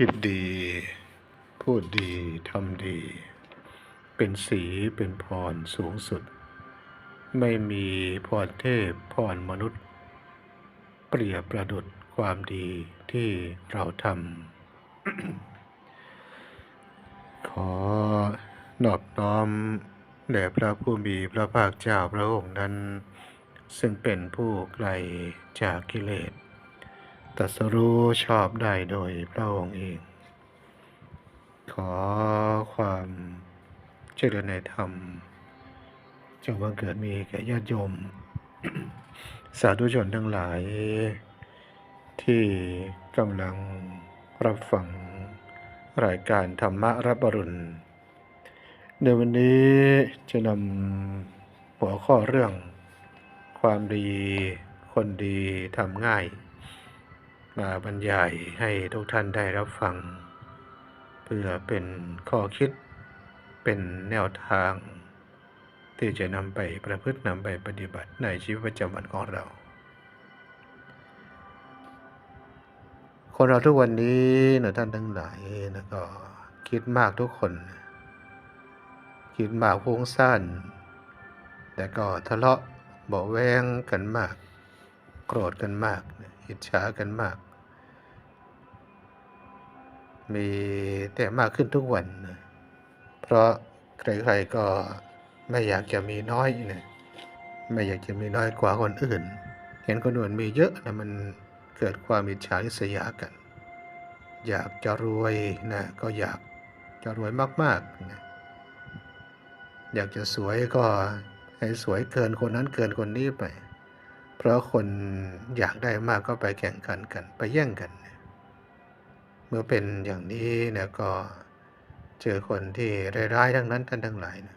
คิดดี พูดดี ทำดี เป็นสีเป็นพรสูงสุด ไม่มีพรเทพพรมนุษย์ เปรียบประดุดความดีที่เราทำ ขอนอบน้อมแด่พระผู้มีพระภาคเจ้าพระองค์นั้น ซึ่งเป็นผู้ไกลจากกิเลส ตัสรู้ชอบได้โดยพระองค์เอง ขอความเจริญในธรรมจงบังเกิดมีแก่ญาติโยม สาธุชนทั้งหลาย ที่กำลังรับฟังรายการธรรมะรับอรุณ ในวันนี้จะนำหัวข้อเรื่อง ความดีคนดีทำง่าย มาบรรยายให้ทุกท่านได้รับฟัง เพื่อเป็นข้อคิดเป็นแนวทาง ที่จะนำไปประพฤตินำไปปฏิบัติในชีวิตประจำวันของเรา คนเราทุกวันนี้นะท่านทั้งหลายนะก็คิดมากทุกคน คิดมากพุ่งสั้นแต่ก็ทะเลาะเบาแวงกันมาก โกรธกันมาก อิจฉากันมาก มีแต่มากขึ้นทุกวันนะเพราะใครๆก็ไม่อยากจะมีน้อยนะไม่อยากจะมีน้อยกว่าคนอื่น เห็นคนอื่นมีเยอะนะมันเกิดความอิจฉาริษยากัน อยากจะรวยนะก็อยากจะรวยมากๆนะอยากจะสวยก็ให้สวยเกินคนนั้นเกินคนนี้ไป ราะคนอยากได้มากก็ไปแข่งขันกันไปแย่งกัน เมื่อเป็นอย่างนี้เนี่ยก็เจอคนที่ร้ายๆทั้งนั้นท่านทั้งหลายนะ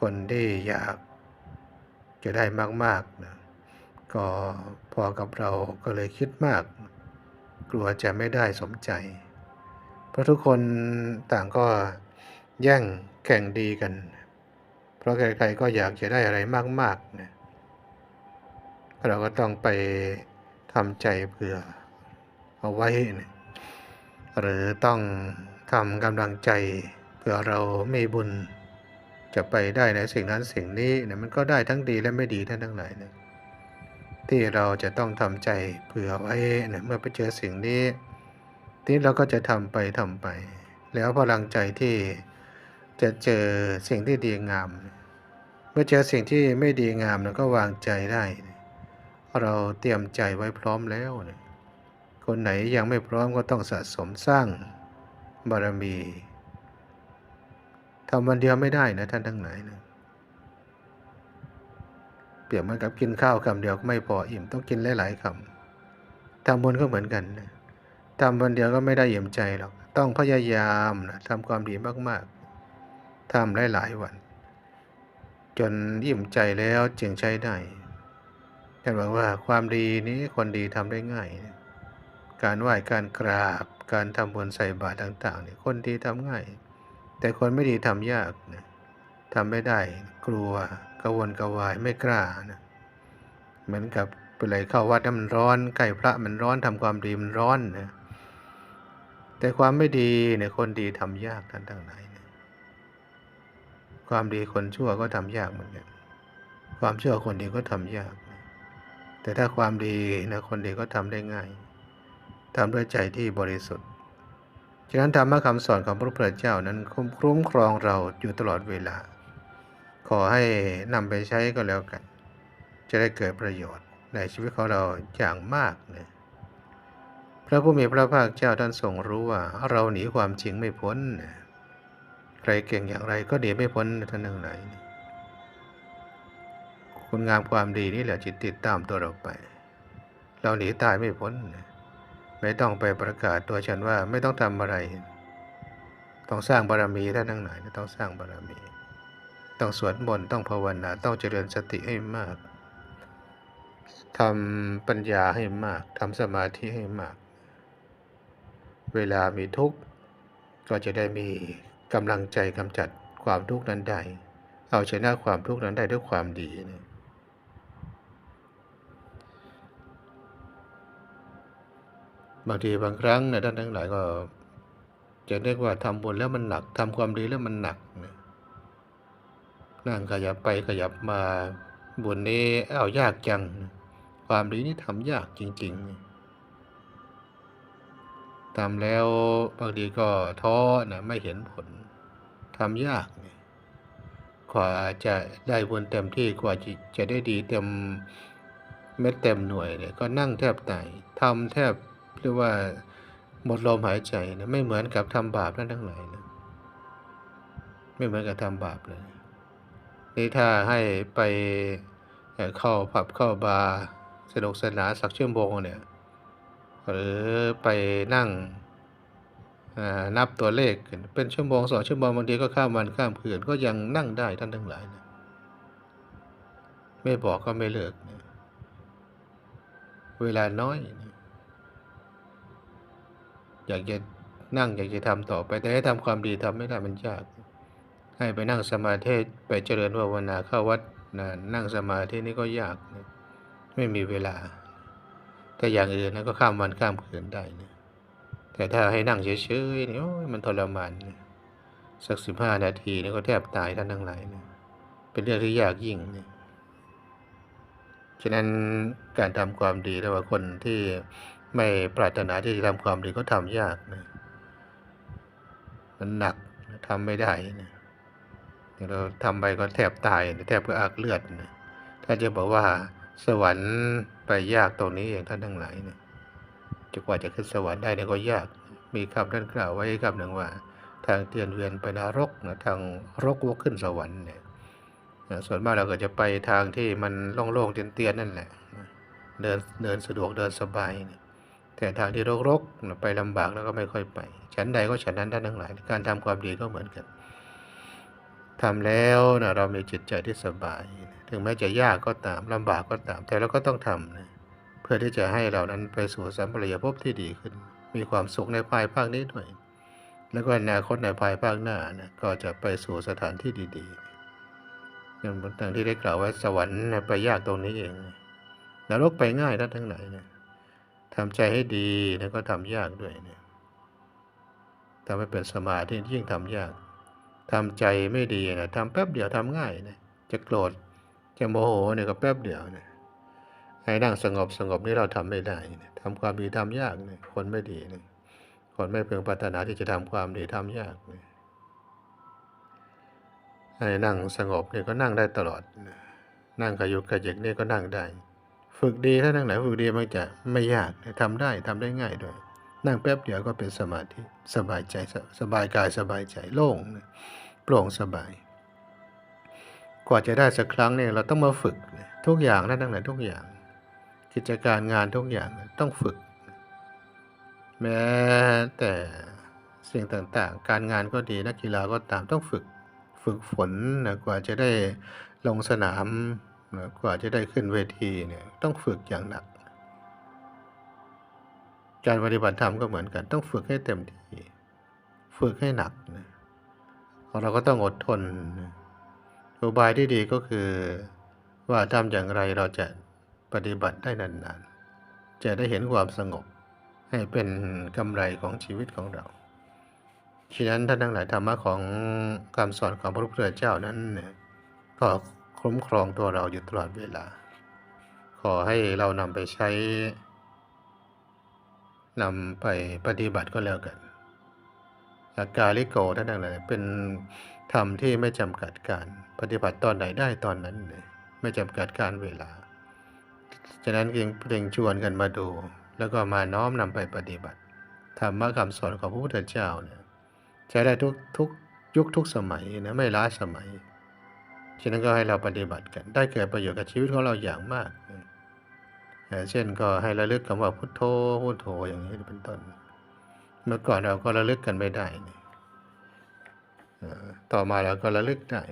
คนที่อยากจะได้มากๆนะก็พอกับเราก็เลยคิดมาก กลัวจะไม่ได้สมใจ เพราะทุกคนต่างก็แย่งแข่งดีกัน เพราะใครๆก็อยากจะได้อะไรมากๆนะ เราก็ต้องไปทำใจเผื่อเอาไว้นะหรือต้องทำกำลังใจเผื่อเรามีบุญจะไปได้ในสิ่งนั้นสิ่งนี้เนี่ยมันก็ได้ทั้งดีและไม่ดีท่านทั้งหลายนะที่เราจะต้องทำใจเผื่อไว้เนะเมื่อไปเจอสิ่งนี้ที่เราก็จะทำไปทำไป แล้วพลังใจที่จะเจอสิ่งที่ดีงาม เมื่อเจอสิ่งที่ไม่ดีงามเราก็วางใจได้ เราเตรียมใจไว้พร้อมแล้วนะคนไหนยังไม่พร้อมก็ต้องสะสมสร้างบารมีทำวันเดียวไม่ได้นะท่านทั้งหลายนะเปรียบเหมือนกับกินข้าวคำเดียวก็ไม่พออิ่มต้องกินหลายๆคำทำบุญก็เหมือนกันนะทำวันเดียวก็ไม่ได้เยี่ยมใจหรอก ต้องพยายามนะทำความดีมากๆทำหลายๆวัน จนยิ่มใจแล้วจึงใช้ได้ ท่านบอกว่าความดีนี้คนดีทำได้ง่าย การไหว้การกราบ การทำบุญใส่บาตรต่างๆเนี่ยคนดีทำง่าย แต่คนไม่ดีทำยากนะทำไม่ได้กลัวกระวนกระวายไม่กล้านะเหมือนกับไปเลยเข้าวัดมันร้อนใกล้พระมันร้อนทำความดีมันร้อนนะแต่ความไม่ดีเนี่ยคนดีทำยากท่านทั้งหลายนะความดีคนชั่วก็ทำยากเหมือนกันความชั่วคนดีก็ทำยาก แต่ถ้าความดีนะคนดีก็ทำได้ง่ายทำด้วยใจที่บริสุทธิ์ฉะนั้นธรรมะคำสอนของพระพุทธเจ้านั้นคุ้มครองเราอยู่ตลอดเวลา ขอให้นำไปใช้ก็แล้วกัน จะได้เกิดประโยชน์ในชีวิตของเราอย่างมากเลยพระผู้มีพระภาคเจ้าท่านทรงรู้ว่า เราหนีความจริงไม่พ้น ใครเก่งอย่างไรก็เดีไม่พ้นท่านทั้งหลาย คุณงามความดีนี่แหละจิตติดตามตัวเราไป เราหนีตายไม่พ้น ไม่ต้องไปประกาศตัวฉันว่าไม่ต้องทำอะไร ต้องสร้างบารมีท่านทั้งหลายต้องสร้างบารมี ต้องสวดมนต์ต้องภาวนาต้องเจริญสติให้มากทำปัญญาให้มากทำสมาธิให้มาก เวลามีทุกข์ก็จะได้มีกำลังใจกำจัดความทุกข์นั้นได้ เอาชนะความทุกข์นั้นได้ด้วยความดีนะ บางทีบางครั้งเนี่ยท่านทั้งหลายก็จะเรียกว่าทำบุญแล้วมันหนักทำความดีแล้วมันหนักนั่งขยับไปขยับมาบุญนี้เอายากจัง ความดีนี่ทำยากจริง ๆทำแล้วบางทีก็ท้อนะไม่เห็นผลทำยากนะกว่าจะได้บุญเต็มที่กว่าจะจะได้ดีเต็มเม็ดเต็มหน่วยเนี่ยก็นั่งแทบตายทำแทบ เรียกว่าหมดลมหายใจนะไม่เหมือนกับทำบาปนั่นทั้งหลายนะไม่เหมือนกับทำบาปเลยนี่ถ้าให้ไปเข้าผับเข้าบาร์สนุกสนานสักชั่วโมงเนี่ยหรือไปนั่งนับตัวเลขกันเป็นชั่วโมงสองชั่วโมงบางทีก็ข้ามวันข้ามคืนก็ยังนั่งได้ท่านทั้งหลายนะไม่บอกก็ไม่เลิกนะเวลาน้อยนะ อยากจะนั่งอยากจะทำต่อไป แต่ให้ทำความดีทำไม่ได้มันยาก ให้ไปนั่งสมาธิไปเจริญภาวนาเข้าวัดนะนั่งสมาธินี่ก็ยากนะไม่มีเวลา แต่อย่างอื่นนะก็ข้ามวันข้ามคืนได้นะแต่ถ้าให้นั่งเฉยๆนี่โอ้ยมันทรมานนะสักสิบห้านาทีนี่ก็แทบตายท่านทั้งหลายนะเป็นเรื่องที่ยากยิ่งนะฉะนั้นการทำความดีแล้วว่าคนที่ ไม่ปรารถนาที่จะทำความดีก็ทำยากนะ มันหนักทำไม่ได้นะเดี๋ยวเราทำไปก็แทบตายนะแทบก็อากเลือดนะถ้าจะบอกว่าสวรรค์ไปยากตรงนี้เองท่านทั้งหลายนะจะกว่าจะขึ้นสวรรค์ได้เนี่ยก็ยาก มีคำท่านกล่าวไว้คำหนึ่งว่า ทางเตียนเวียนไปนรกนะทางรกวกขึ้นสวรรค์เนี่ยส่วนมากเราก็จะไปทางที่มันโล่งๆเตียนๆนั่นแหละนะเดินเดินสะดวกเดินสบายเนี่ย แต่ทางที่รกๆไปลำบากแล้วก็ไม่ค่อยไป ฉันใดก็ฉันนั้นท่านทั้งหลาย การทำความดีก็เหมือนกันทำแล้วนะเรามีจิตใจที่สบาย ถึงแม้จะยากก็ตามลำบากก็ตาม แต่เราก็ต้องทำนะเพื่อที่จะให้เรานั้นไปสู่สัมปรายภพที่ดีขึ้น มีความสุขในภายภาคนี้ด้วย แล้วก็อนาคตในภายภาคหน้านะก็จะไปสู่สถานที่ดีๆอย่างดังที่ได้กล่าวไว้สวรรค์ไปยากตรงนี้เองนรกไปง่ายท่านทั้งหลายนะ ทำใจให้ดีนะก็ทำยากด้วยนะทำให้เป็นสมาธิยิ่งทำยากทำใจไม่ดีนะทำแป๊บเดียวทำง่ายนะจะโกรธจะโมโหเนี่ยก็แป๊บเดียวนะให้นั่งสงบสงบนี่เราทำไม่ได้นะทำความดีทำยากนะคนไม่ดีนะคนไม่เพียงปรารถนาที่จะทำความดีทำยากนะให้นั่งสงบเนี่ยก็นั่งได้ตลอด นั่งขยุกขยิกนี่ก็นั่งได้ ฝึกดีถ้านั่งไหนฝึกดีมันจะไม่ยากนะทำได้ทำได้ง่ายด้วย นั่งแป๊บเดียวก็เป็นสมาธิสบายใจสสบายกายสบายใจโล่งโปร่งสบาย กว่าจะได้สักครั้งเนี่ยเราต้องมาฝึกทุกอย่างนั่นทั้งหลายทุกอย่าง กิจการงานทุกอย่างต้องฝึก แม้แต่สิ่งต่างๆ การงานก็ดีนักกีฬาก็ตามต้องฝึก ฝึกฝนนะกว่าจะได้ลงสนาม นะกว่าจะได้ขึ้นเวทีเนี่ยต้องฝึกอย่างหนัก การปฏิบัติธรรมก็เหมือนกัน ต้องฝึกให้เต็มที่ฝึกให้หนักนะเราก็ต้องอดทนอุบายที่ดีก็คือว่าทำอย่างไรเราจะปฏิบัติได้นานๆ จะได้เห็นความสงบให้เป็นกำไรของชีวิตของเราฉะนั้นท่านทั้งหลายธรรมะของคำสอนของพระพุทธเจ้านั้นเนี่ยก็ คุ้มครองตัวเราอยู่ตลอดเวลา ขอให้เรานำไปใช้นำไปปฏิบัติก็แล้วกันอากาลิโกท่านทั้งหลยเป็นธรรมที่ไม่จำกัดการ ปฏิบัติตอนไหนได้ตอนนั้นเลยไม่จำกัดการเวลา ฉะนั้นเพียงเพียงชวนกันมาดู แล้วก็มาน้อมนำไปปฏิบัติธรรมะคำสอนของพระพุทธเจ้าเนี่ยใช้ได้ทุกทุกยุคทุกสมัยนะไม่ล้าสมัย ฉะนั้นก็ให้เราปฏิบัติกัน ได้เกิดประโยชน์กับชีวิตของเราอย่างมากเอ่อเช่นก็ให้ระลึกคำว่าพุทโธพุทโธอย่างนี้เป็นต้น เมื่อก่อนเราก็ระลึกกันไม่ได้ ต่อมาเราก็ระลึกได้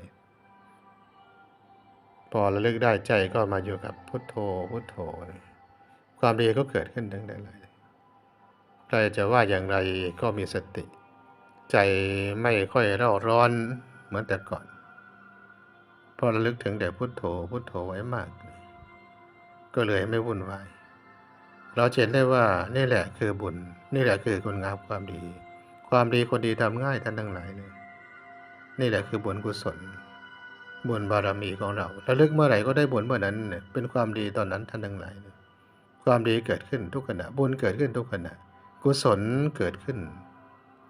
พอระลึกได้ใจก็มาอยู่กับพุทโธพุทโธ ความดีก็เกิดขึ้นทั้งนั้นเลยใครจะว่าอย่างไรก็มีสติ ใจไม่ค่อยเร่าร้อนเหมือนแต่ก่อน พอระลึกถึงแต่พุทโธพุทโธไว้มาก ก็เลยไม่วุ่นวายเราเห็นได้ว่านี่แหละคือบุญ นี่แหละคือคุณงามความดี ความดีคนดีทำง่ายท่านทั้งหลายเนี่ยนี่แหละคือบุญกุศล บุญบารมีของเราระลึกเมื่อไหร่ก็ได้บุญเมื่อนั้นเนี่ยเป็นความดีตอนนั้นท่านทั้งหลายเนี่ยความดีเกิดขึ้นทุกขณะบุญเกิดขึ้นทุกขณะ กุศลเกิดขึ้น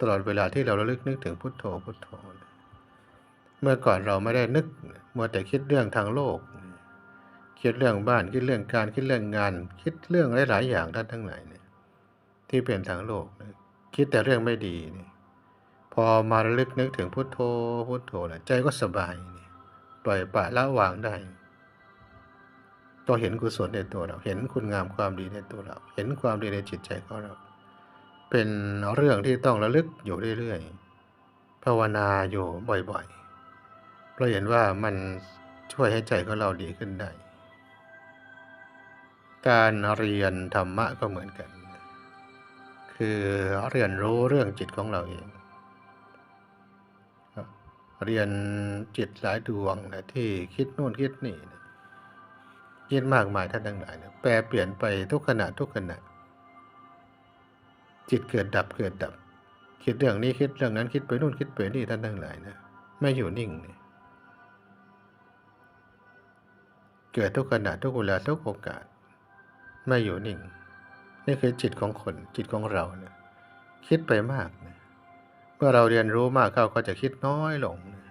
ตลอดเวลาที่เราระลึกนึกถึงพุทโธพุทโธ มื่อก่อนเราไม่ได้นึกมัวแต่คิดเรื่องทางโลก คิดเรื่องบ้านคิดเรื่องการคิดเรื่องงาน คิดเรื่องหลาย ๆ อย่างท่านทั้งหลายเนี่ย ที่เป็นทางโลกนะคิดแต่เรื่องไม่ดีนี่พอมาระลึกนึกถึงพุทโธพุทโธแล้วใจก็สบายนี่ปล่อยปะละวางได้ก็เห็นกุศลในตัวเรา เห็นคุณงามความดีในตัวเรา เห็นความดีในจิตใจของเรา เป็นเรื่องที่ต้องระลึกอยู่เรื่อยๆภาวนาอยู่บ่อยๆ เพราะเห็นว่ามันช่วยให้ใจของเราดีขึ้นได้ การเรียนธรรมะก็เหมือนกัน คือเรียนรู้เรื่องจิตของเราเอง เรียนจิตหลายดวงนะที่คิดโน่นคิดนี่นะคิดมากมายท่านทั้งหลายนะแปรเปลี่ยนไปทุกขณะทุกขณะ จิตเกิดดับเกิดดับ คิดเรื่องนี้คิดเรื่องนั้นคิดไปนู่นคิดไปนี่ท่านทั้งหลายนะไม่อยู่นิ่งเนี่ย เกิดทุกขณะทุกเวลาทุกโอกาส ไม่อยู่นิ่ง นี่คือจิตของคนจิตของเราเนี่ยคิดไปมากนะเมื่อเราเรียนรู้มากเข้าก็จะคิดน้อยลงนะ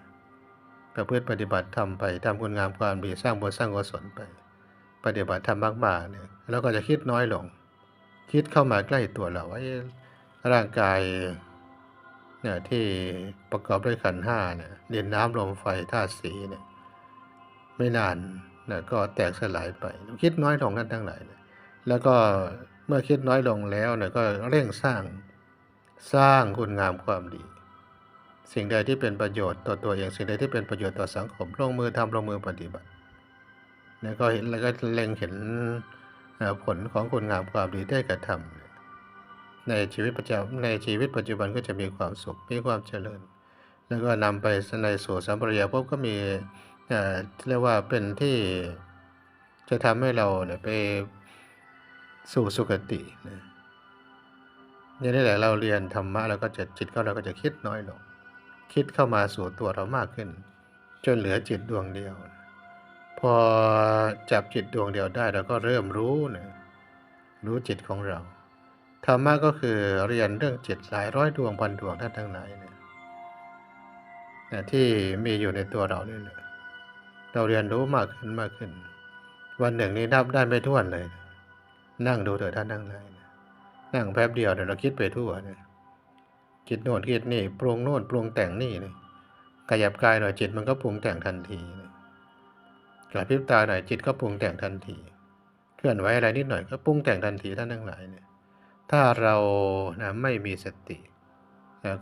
ประพฤติปฏิบัติทำไปทำคุณงามความดีสร้างบุญสร้างกุศลไป ปฏิบัติทำมากๆเนี่ยเราก็จะคิดน้อยลง คิดเข้ามาใกล้ตัวเราว่าร่างกายเนี่ยที่ประกอบด้วยขันห้าเนี่ยดินน้ำลมไฟธาตุสีเนี่ยไม่นาน นะก็แตกสลายไปคิดน้อยลงกันทั้งหลายนะแล้วก็เมื่อคิดน้อยลงแล้วเนี่ยก็เร่งสร้างสร้างคุณงามความดี สิ่งใดที่เป็นประโยชน์ต่อตัวเองสิ่งใดที่เป็นประโยชน์ต่อสังคมลงมือทำลงมือปฏิบัติเนี่ยก็เห็นแล้วก็เล็งเห็นผลของคุณงามความดีได้กระทำในชีวิตประจำในชีวิตปัจจุบันก็จะมีความสุขมีความเจริญ แล้วก็นำไปในสู่สัมปรายภพก็มี เรียกว่าเป็นที่จะทำให้เราเนี่ยไปสู่สุคตินะอย่างนี้แหละเราเรียนธรรมะแล้วก็จะจิตของเราก็จะคิดน้อยลง คิดเข้ามาสู่ตัวเรามากขึ้น จนเหลือจิตดวงเดียว พอจับจิตดวงเดียวได้เราก็เริ่มรู้นะรู้จิตของเราธรรมะก็คือเรียนเรื่องจิตหลายร้อยดวงพันดวงท่านทั้งหลายเนี่ยที่มีอยู่ในตัวเราเนี่แหละ เราเรียนรู้มากขึ้นมากขึ้น วันหนึ่งนี้นับได้ไม่ถ้วนเลย นั่งดูเถอะท่านนั่งเลยนะนั่งแป๊บเดียวเดี๋ยวเราคิดไปทั่วเนี่ยคิดโน่นคิดนี่ปรุงโน่นปรุงแต่งนี่นี่ขยับกายหน่อยจิตมันก็ปรุงแต่งทันทีกระพริบตาหน่อยจิตก็ปรุงแต่งทันที เคลื่อนไหวอะไรนิดหน่อยก็ปรุงแต่งทันทีท่านทั้งหลายเนี่ยถ้าเรานะไม่มีสติ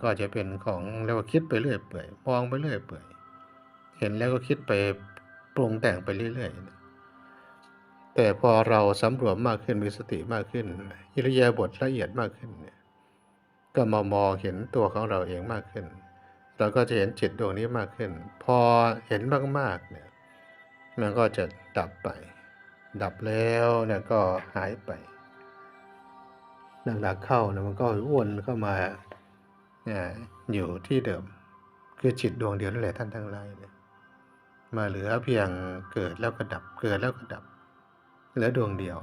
ก็จะเป็นของเรียกว่าคิดไปเรื่อยเปื่อยมองไปเรื่อยเปื่อย เห็นแล้วก็คิดไป ปรุงแต่งไปเรื่อยๆ แต่พอเราสำรวมมากขึ้นมีสติมากขึ้นอิริยาบถละเอียดมากขึ้นเนี่ยก็มามองเห็นตัวของเราเองมากขึ้น เราก็จะเห็นจิตดวงนี้มากขึ้น พอเห็นมากๆเนี่ยมันก็จะดับไป ดับแล้วเนี่ยก็หายไปหนักๆเข้าเนี่ยมันก็วนเข้ามาเนี่ยอยู่ที่เดิม คือจิตดวงเดียวนั่นแหละท่านทั้งหลายเนี่ย มาเหลือเพียงเกิดแล้วก็ดับ เกิดแล้วก็ดับ เหลือดวงเดียว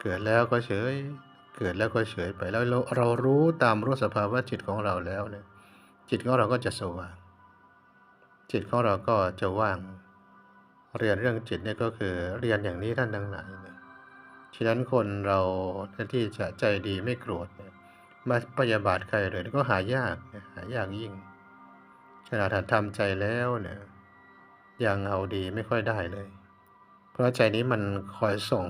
เกิดแล้วก็เฉย เกิดแล้วก็เฉยไปแล้วเราเรารู้ตามรู้สภาวะจิตของเราแล้วเนี่ยจิตของเราก็จะสว่าง จิตของเราก็จะว่าง เรียนเรื่องจิตเนี่ยก็คือเรียนอย่างนี้ท่านทั้งหลายเนี่ยฉะนั้นคนเราที่จะใจดีไม่โกรธเนี่ยมาพยาบาทใครเลยก็หายากหายากยิ่งขนาดทำใจแล้วเนี่ย ยังเอาดีไม่ค่อยได้เลย เพราะใจนี้มันคอยส่ง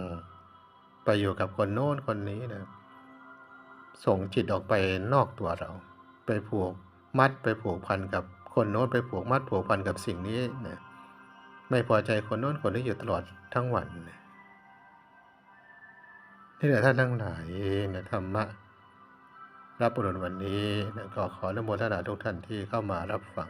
ไปอยู่กับคนโน้นคนนี้นะส่งจิตออกไปนอกตัวเรา ไปผูกมัดไปผูกพันกับคนโน้นไปผูกมัดผูกพันกับสิ่งนี้นะไม่พอใจคนโน้นคนนี้อยู่ตลอดทั้งวันนะนี่แหละท่านทั้งหลายนะธรรมะรับบุญวันนี้นะก็ขออนุโมทนาทุกท่านที่เข้ามารับฟัง